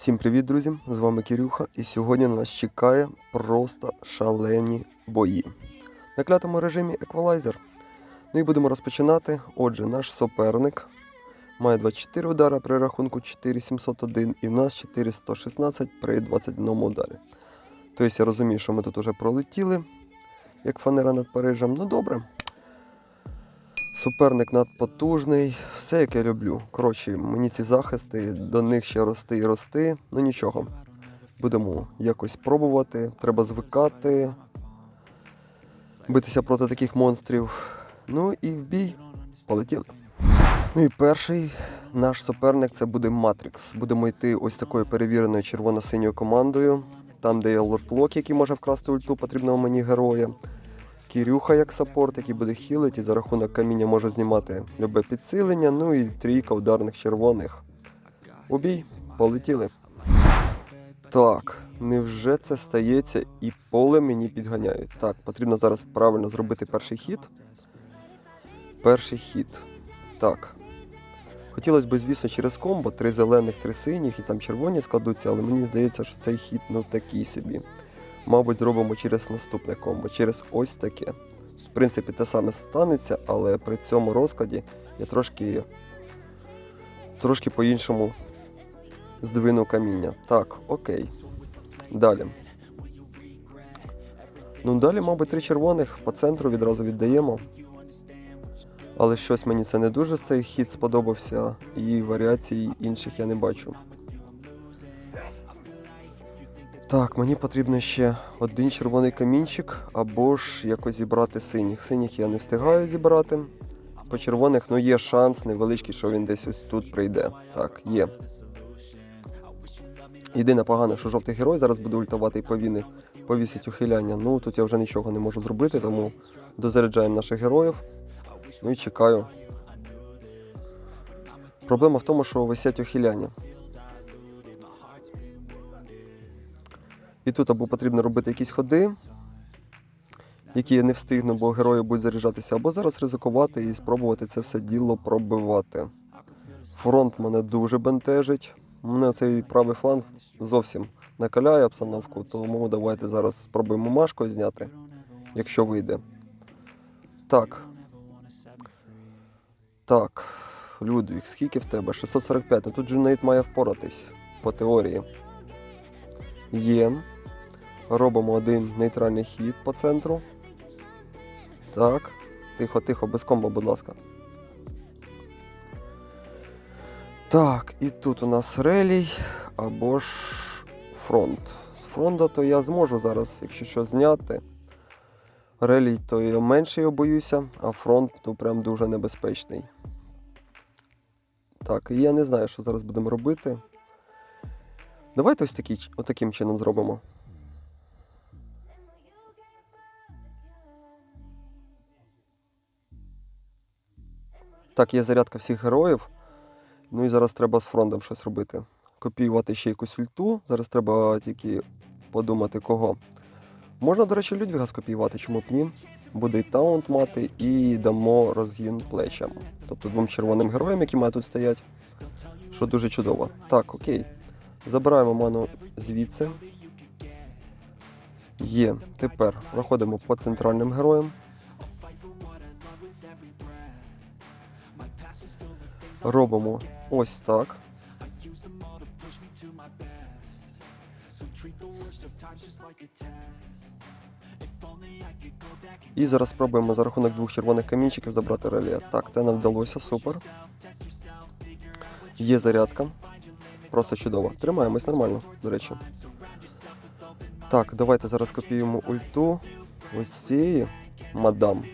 Всім привіт, друзі! З вами Кирюха, і сьогодні на нас чекає просто шалені бої. На клятому режимі еквалайзер. Ну і будемо розпочинати. Отже, наш суперник має 24 удара при рахунку 4701 і в нас 4116 при 21 ударі. Тобто я розумію, що ми тут уже пролетіли, як фанера над Парижем. Ну добре. Суперник надпотужний, все як я люблю. Коротше, мені ці захисти, до них ще рости і рости. Ну нічого. Будемо якось пробувати, треба звикати, битися проти таких монстрів. Ну і в бій полетіли. Ну і перший наш суперник це буде Матрікс. Будемо йти ось такою перевіреною червоно-синьою командою. Там, де є лорд-лок, який може вкрасти ульту потрібного мені героя. Кірюха як саппорт, який буде хілити, за рахунок каміння може знімати любе підсилення, ну і трійка ударних червоних. Убій, полетіли. Так, невже це стається і поле мені підганяють? Так, потрібно зараз правильно зробити перший хід. Перший хід. Так. Хотілося б, звісно, через комбо, три зелених, три синіх і там червоні складуться, але мені здається, що цей хід ну такий собі мабуть, зробимо через наступне комбо, через ось таке. В принципі, те саме станеться, але при цьому розкладі я трошки трошки по-іншому здвину каміння. Так, окей. Далі. Ну, далі, мабуть, три червоних по центру відразу віддаємо. Але щось мені це не дуже цей хід сподобався, і варіацій інших я не бачу. Так, мені потрібно ще один червоний камінчик, або ж якось зібрати синіх. Синіх я не встигаю зібрати. По червоних ну є шанс невеличкий, що він десь ось тут прийде. Так, є. Єдине погане, що жовтий герой зараз буде ультувати і повіни, повісить ухиляння. Ну тут я вже нічого не можу зробити, тому дозаряджаємо наших героїв. Ну і чекаю. Проблема в тому, що висять ухиляння. І тут або потрібно робити якісь ходи, які я не встигну, бо герої будуть заряджатися, або зараз ризикувати і спробувати це все діло пробивати. Фронт мене дуже бентежить. Мене цей правий фланг зовсім накаляє обстановку, тому давайте зараз спробуємо машкою зняти, якщо вийде. Так. Так, Людвік, скільки в тебе? 645. Ну тут Джунейт має впоратись по теорії. Є. Робимо один нейтральний хід по центру. Так. Тихо, тихо, без комбо, будь ласка. Так, і тут у нас релій або ж фронт. З фронта то я зможу зараз, якщо що, зняти. Релій то я менше його боюся, а фронт то прям дуже небезпечний. Так, і я не знаю, що зараз будемо робити. Давайте ось такий, отаким чином зробимо. Так, є зарядка всіх героїв. Ну і зараз треба з фронтом щось робити. Копіювати ще якусь ульту. Зараз треба тільки подумати кого. Можна, до речі, Людвіга скопіювати, чому б ні. Буде і таунт мати, і дамо розгін плечам. Тобто двом червоним героям, які мають тут стоять. Що дуже чудово. Так, окей. Забираємо ману звідси. Є. Тепер проходимо по центральним героям. Робимо ось так. І зараз спробуємо за рахунок двох червоних камінчиків забрати релія. Так, це нам вдалося, супер. Є зарядка. Просто чудово. Тримаємось нормально, до речі. Так, давайте зараз копіюємо ульту. Ось цієї мадам.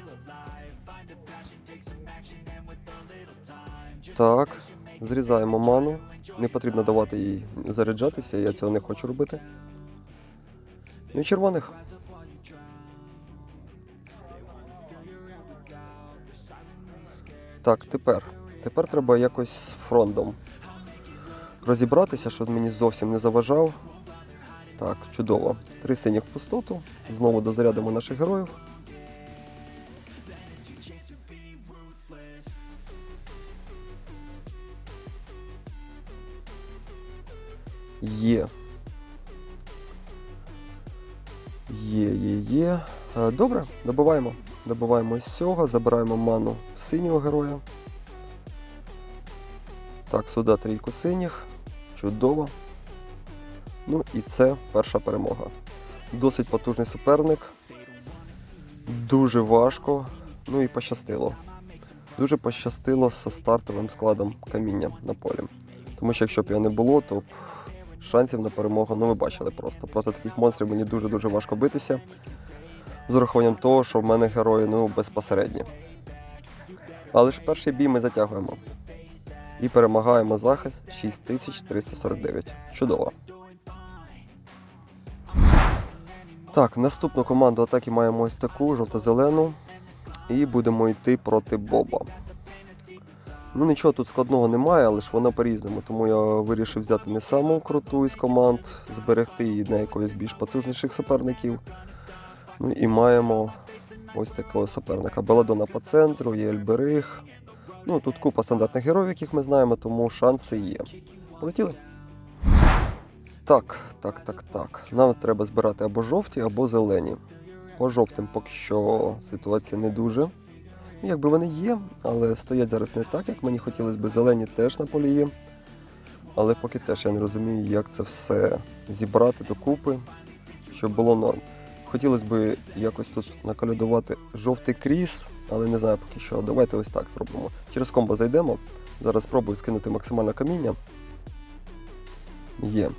Так, зрізаємо ману. Не потрібно давати їй заряджатися, я цього не хочу робити. Ну і червоних. Так, тепер. Тепер треба якось з фронтом розібратися, щоб мені зовсім не заважав. Так, чудово. Три синіх пустоту. Знову дозарядимо наших героїв. Є. Є, є, є. Е, Добре, добиваємо. Добиваємо ось цього, забираємо ману синього героя. Так, сюди трійку синіх. Чудово. Ну і це перша перемога. Досить потужний суперник. Дуже важко. Ну і пощастило. Дуже пощастило з стартовим складом каміння на полі. Тому що якщо б його не було, то б шансів на перемогу, ну ви бачили просто. Проти таких монстрів мені дуже-дуже важко битися. З урахуванням того, що в мене герої ну, безпосередні. Але ж перший бій ми затягуємо. І перемагаємо захист 6349. Чудово. Так, наступну команду атаки маємо ось таку жовто-зелену. І будемо йти проти Боба. Ну нічого тут складного немає, але ж вона по-різному, тому я вирішив взяти не саму круту із команд, зберегти її на якоїсь більш потужніших суперників. Ну і маємо ось такого суперника. Беладона по центру, є Ельберих. Ну тут купа стандартних героїв, яких ми знаємо, тому шанси є. Полетіли? Так, так, так, так. Нам треба збирати або жовті, або зелені. По жовтим поки що ситуація не дуже. Ну, Якби вони є, але стоять зараз не так, як мені хотілося б. Зелені теж на полі є. Але поки теж я не розумію, як це все зібрати докупи, щоб було норм. Хотілося б якось тут накалядувати жовтий кріс, але не знаю поки що. Давайте ось так зробимо. Через комбо зайдемо. Зараз спробую скинути максимальне каміння. Є.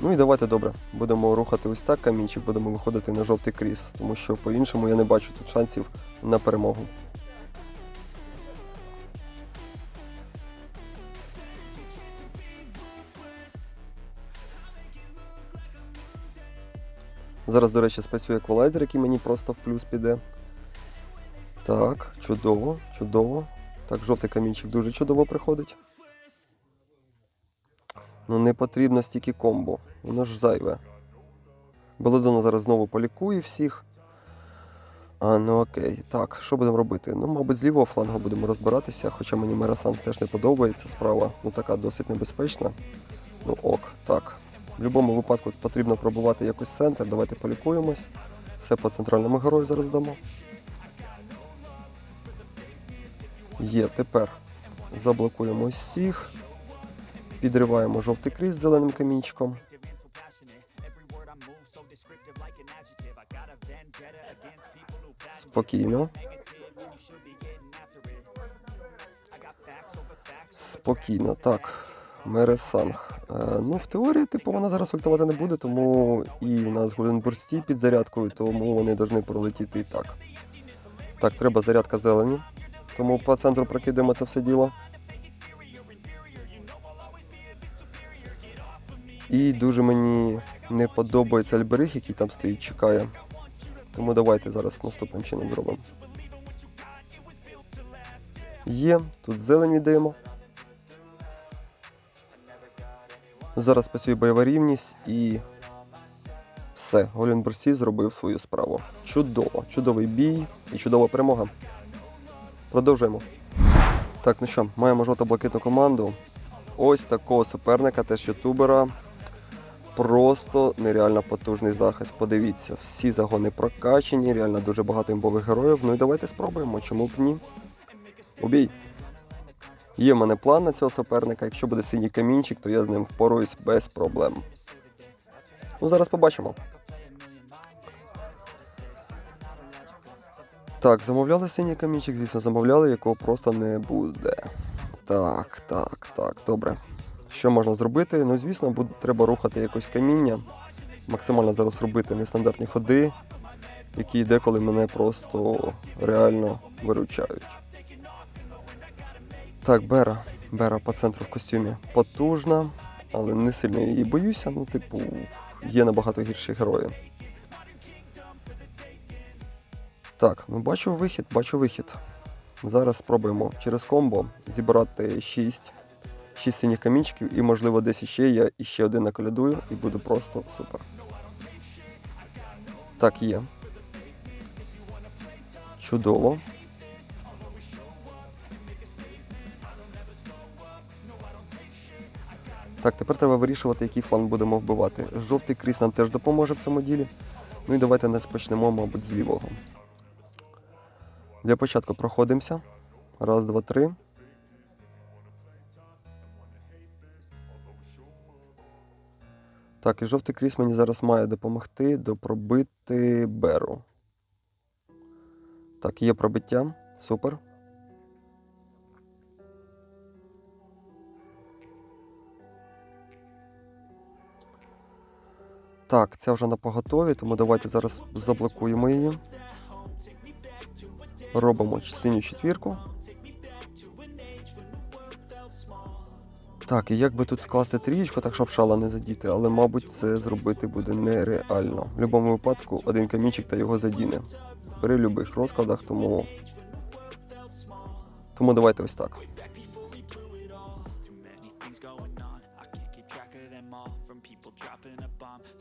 Ну і давайте добре. Будемо рухати ось так камінчик, будемо виходити на жовтий кріс, тому що по-іншому я не бачу тут шансів на перемогу. Зараз, до речі, спрацює еквалайзер, який мені просто в плюс піде. Так, чудово, чудово. Так, жовтий камінчик дуже чудово приходить. Ну не потрібно стільки комбо, воно ж зайве. Белодона зараз знову полікує всіх. А, ну окей. Так, що будемо робити? Ну, мабуть, з лівого флангу будемо розбиратися, хоча мені Мерасан теж не подобається справа. Ну така досить небезпечна. Ну ок, так. В будь-якому випадку потрібно пробувати якось центр. Давайте полікуємось. Все по центральному герою зараз дамо. Є, тепер заблокуємо всіх. Підриваємо жовтий кріс з зеленим камінчиком. Спокійно. Спокійно, так. Мересанг. Е, ну, в теорії, типу, вона зараз ультувати не буде, тому і в нас Гулінбурсті під зарядкою, тому вони повинні пролетіти і так. Так, треба зарядка зелені. Тому по центру прокидаємо це все діло. І дуже мені не подобається альбериг, який там стоїть, чекає. Тому давайте зараз наступним чином зробимо. Є, тут зелень віддаємо. Зараз працює бойова рівність і все. Голін Бурсі зробив свою справу. Чудово, чудовий бій і чудова перемога. Продовжуємо. Так, ну що, маємо жовто-блакитну команду. Ось такого суперника, теж ютубера. Просто нереально потужний захист. Подивіться, всі загони прокачені, реально дуже багато імбових героїв. Ну і давайте спробуємо, чому б ні. Убій. Є в мене план на цього суперника. Якщо буде синій камінчик, то я з ним впоруюсь без проблем. Ну, зараз побачимо. Так, замовляли синій камінчик, звісно, замовляли, якого просто не буде. Так, так, так, добре. Що можна зробити? Ну, звісно, буде, треба рухати якось каміння. Максимально зараз робити нестандартні ходи, які деколи мене просто реально виручають. Так, Бера. Бера по центру в костюмі потужна, але не сильно її боюся. Ну, типу, є набагато гірші герої. Так, ну бачу вихід, бачу вихід. Зараз спробуємо через комбо зібрати 6, 6 синіх камінчиків і, можливо, десь іще я іще один наколядую і буде просто супер. Так, є. Чудово. Так, тепер треба вирішувати, який фланг будемо вбивати. Жовтий кріс нам теж допоможе в цьому ділі. Ну і давайте нас почнемо, мабуть, з лівого. Для початку проходимося. Раз, два, три. Так, і жовтий кріс мені зараз має допомогти допробити Беру. Так, є пробиття. Супер. Так, ця вже на поготові, тому давайте зараз заблокуємо її. Робимо синю четвірку. Так, і як би тут скласти трієчку, так щоб шала не задіти, але, мабуть, це зробити буде нереально. В будь-якому випадку один камінчик та його задіне. При будь-яких розкладах, тому. Тому давайте ось так.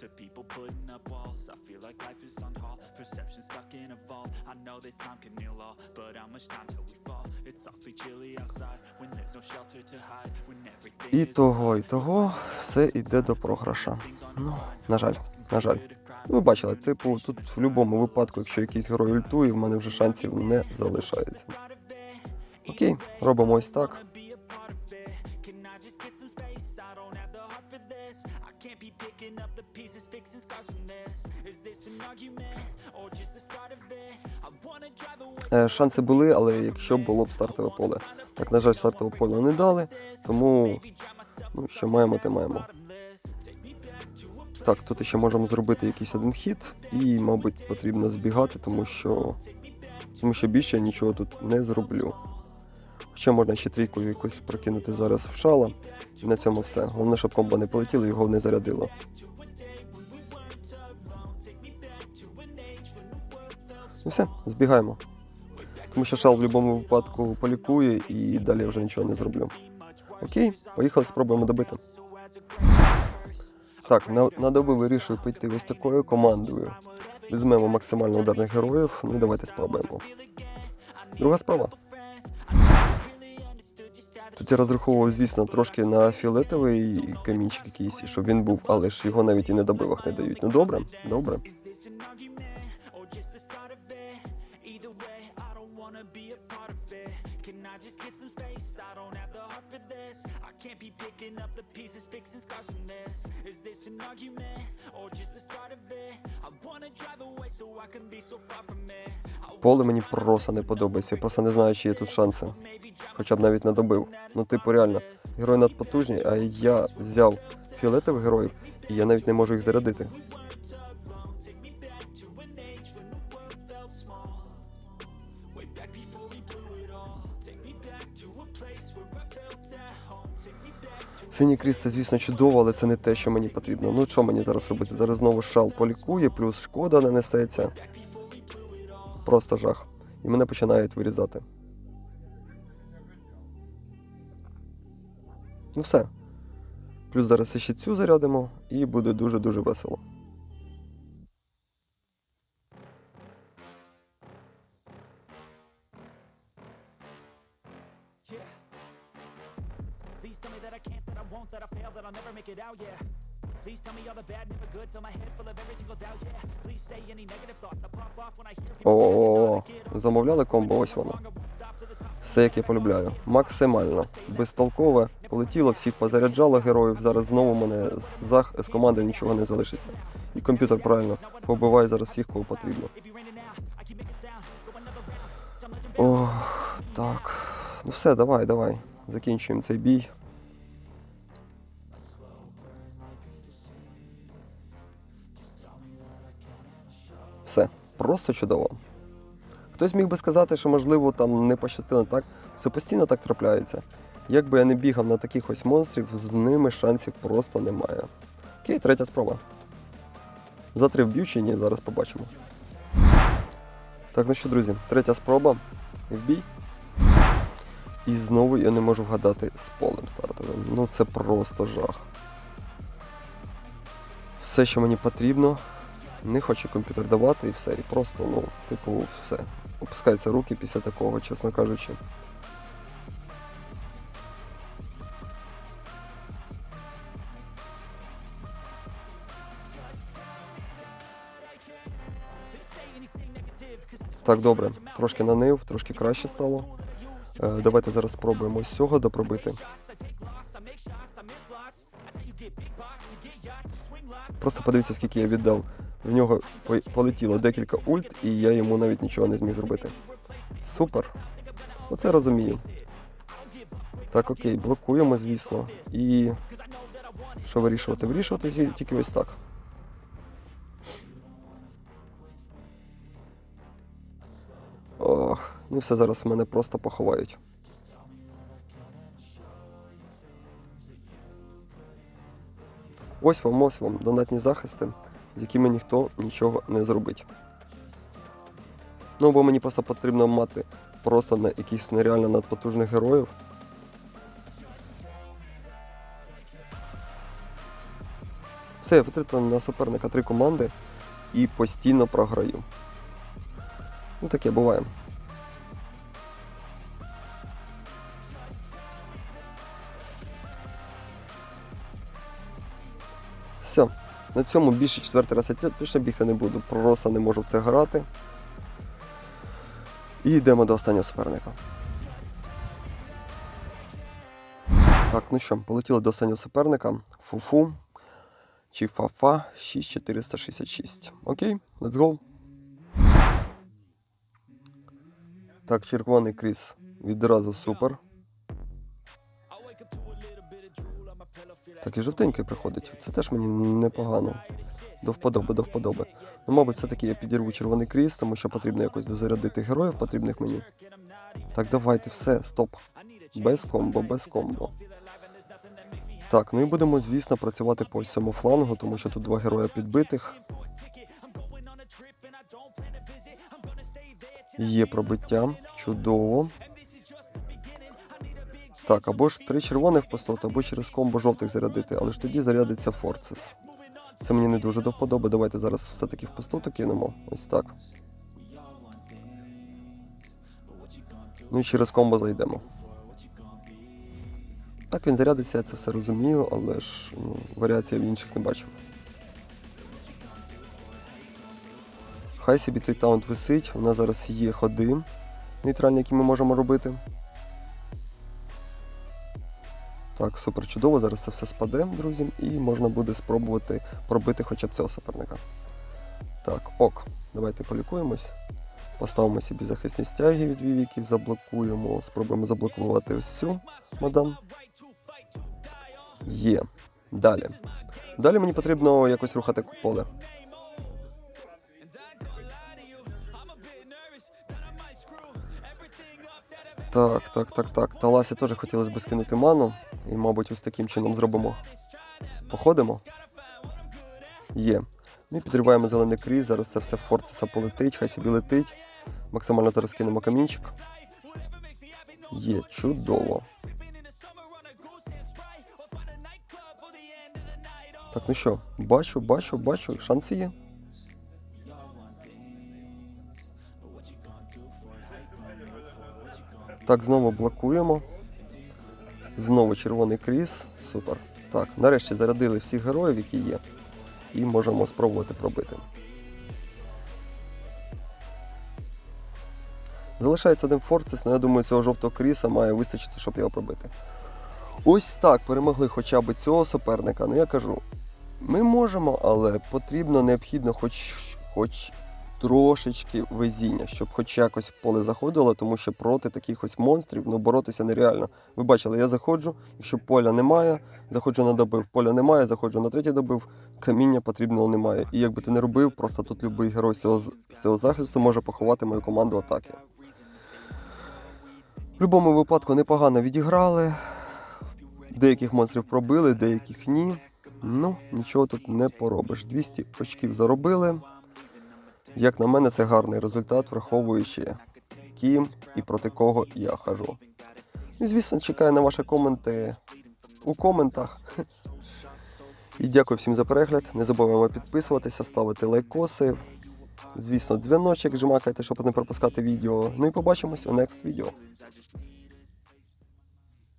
To people putting up walls. I feel like life is on hold. Perception stuck in a vault. I know that time can heal all, but how much time till we fall? It's awfully chilly outside when there's no shelter to hide. When everything І того, і того все йде до програша. Ну, на жаль, на жаль. Ну, Ви бачили, типу, тут в будь-якому випадку, якщо якийсь герой ультує, в мене вже шансів не залишається. Окей, робимо ось так. Шанси були, але якщо було б стартове поле. Так, на жаль, стартове поле не дали, тому ну, що маємо, те маємо. Так, тут ще можемо зробити якийсь один хід, і, мабуть, потрібно збігати, тому що, тому що більше нічого тут не зроблю. Хоча можна ще трійку якусь прокинути зараз в шала, і на цьому все. Головне, щоб комбо не полетіло, його не зарядило. Ну все, збігаємо. Тому що шал в будь-якому випадку полікує і далі вже нічого не зроблю. Окей, поїхали, спробуємо добити. Так, на, на доби вирішую піти ось такою командою. Візьмемо максимально ударних героїв, ну і давайте спробуємо. Друга спроба. Тут я розраховував, звісно, трошки на фіолетовий камінчик якийсь, щоб він був, але ж його навіть і на добивах не дають. Ну добре, добре. I just get some space? I don't have the heart for this. I can't be picking up the pieces, fixing scars from this. Is this an argument or just the start of it? I wanna drive away so I can be so far from it. Поле мені просто не подобається. Я просто не знаю, чи є тут шанси. Хоча б навіть не добив. Ну, типу, реально, герої надпотужні, а я взяв фіолетових героїв, і я навіть не можу їх зарядити. back before we blew it all. Синій кріс це, звісно, чудово, але це не те, що мені потрібно. Ну що мені зараз робити? Зараз знову шал полікує, плюс шкода нанесеться. Просто жах. І мене починають вирізати. Ну все. Плюс зараз ще цю зарядимо, і буде дуже-дуже весело. Tell me that I can't, that I won't, that I fail, that I'll never make it out, yeah. Please tell me all the bad, never good, fill my head full of every single doubt, yeah. Please say any negative thoughts, I pop off when I hear people О, замовляли комбо, ось воно. Все, як я полюбляю. Максимально. Безтолкове. Полетіло, всіх позаряджало героїв. Зараз знову мене з, зах... з команди нічого не залишиться. І комп'ютер правильно побиває зараз всіх, кого потрібно. О, так. Ну все, давай, давай. Закінчуємо цей бій. Все, просто чудово. Хтось міг би сказати, що можливо там не пощастило так. Це постійно так трапляється. Як би я не бігав на таких ось монстрів, з ними шансів просто немає. Окей, третя спроба. За три вб'ю чи ні, зараз побачимо. Так, ну що, друзі, третя спроба. Вбій. І знову я не можу вгадати з полем стартовим. Ну це просто жах. Все, що мені потрібно, не хоче комп'ютер давати і все. І просто, ну, типу, все. Опускаються руки після такого, чесно кажучи. Так, добре, трошки нанив, трошки краще стало. Е, давайте зараз спробуємо ось цього допробити. Просто подивіться, скільки я віддав в нього полетіло декілька ульт, і я йому навіть нічого не зміг зробити. Супер. Оце розумію. Так, окей, блокуємо, звісно. І що вирішувати? Вирішувати тільки ось так. Ох, ну все зараз мене просто поховають. Ось вам, ось вам донатні захисти, з якими ніхто нічого не зробить. Ну, бо мені просто потрібно мати просто на якихось нереально надпотужних героїв. Все, я витратив на суперника три команди і постійно програю. Ну таке буває. Все. На цьому більше четвертий раз я точно бігти не буду, просто не можу в це грати. І йдемо до останнього суперника. Так, ну що, полетіли до останнього суперника. Фуфу. Чи Фафа 6466. Окей, let's go. Так, червоний кріс відразу супер. Так, і жовтенький приходить. Це теж мені непогано. До вподоби, до вподоби. Ну, мабуть, все-таки я підірву червоний кріс, тому що потрібно якось дозарядити героїв, потрібних мені. Так, давайте, все, стоп. Без комбо, без комбо. Так, ну і будемо, звісно, працювати по ось цьому флангу, тому що тут два героя підбитих. Є пробиття. Чудово. Так, або ж три червоних постати, або через комбо жовтих зарядити, але ж тоді зарядиться Форцес. Це мені не дуже до вподоби. Давайте зараз все-таки в пустоту кинемо. Ось так. Ну і через комбо зайдемо. Так, він зарядиться, я це все розумію, але ж ну, варіацій в інших не бачу. Хай собі той таунт висить, у нас зараз є ходи нейтральні, які ми можемо робити. Так, супер чудово, зараз це все спаде, друзі, і можна буде спробувати пробити хоча б цього суперника. Так, ок, давайте полікуємось. Поставимо собі захисні стяги від Вівіки, заблокуємо, спробуємо заблокувати ось цю мадам. Є. Далі. Далі мені потрібно якось рухати поле. Так, так, так, так. Таласі теж хотілося б скинути ману. І, мабуть, ось таким чином зробимо. Походимо. Є. І підриваємо зелений кріс. Зараз це все Форцеса полетить, хай собі летить. Максимально зараз кинемо камінчик. Є, чудово. Так, ну що, бачу, бачу, бачу, шанси є. Так, знову блокуємо. Знову червоний кріс. Супер. Так, нарешті зарядили всіх героїв, які є. І можемо спробувати пробити. Залишається один форцес, але я думаю, цього жовтого кріса має вистачити, щоб його пробити. Ось так перемогли хоча б цього суперника. Ну я кажу, ми можемо, але потрібно необхідно хоч, хоч трошечки везіння, щоб хоч якось поле заходило, тому що проти таких ось монстрів ну, боротися нереально. Ви бачили, я заходжу, якщо поля немає, заходжу на добив, поля немає, заходжу на третій добив, каміння потрібного немає. І якби ти не робив, просто тут будь-який герой цього, цього захисту може поховати мою команду атаки. В будь-якому випадку непогано відіграли. Деяких монстрів пробили, деяких ні. Ну, нічого тут не поробиш. 200 очків заробили. Як на мене, це гарний результат, враховуючи ким і проти кого я хожу. І, звісно, чекаю на ваші коменти у коментах. І дякую всім за перегляд. Не забуваємо підписуватися, ставити лайкоси. Звісно, дзвіночок жмакайте, щоб не пропускати відео. Ну і побачимось у next відео.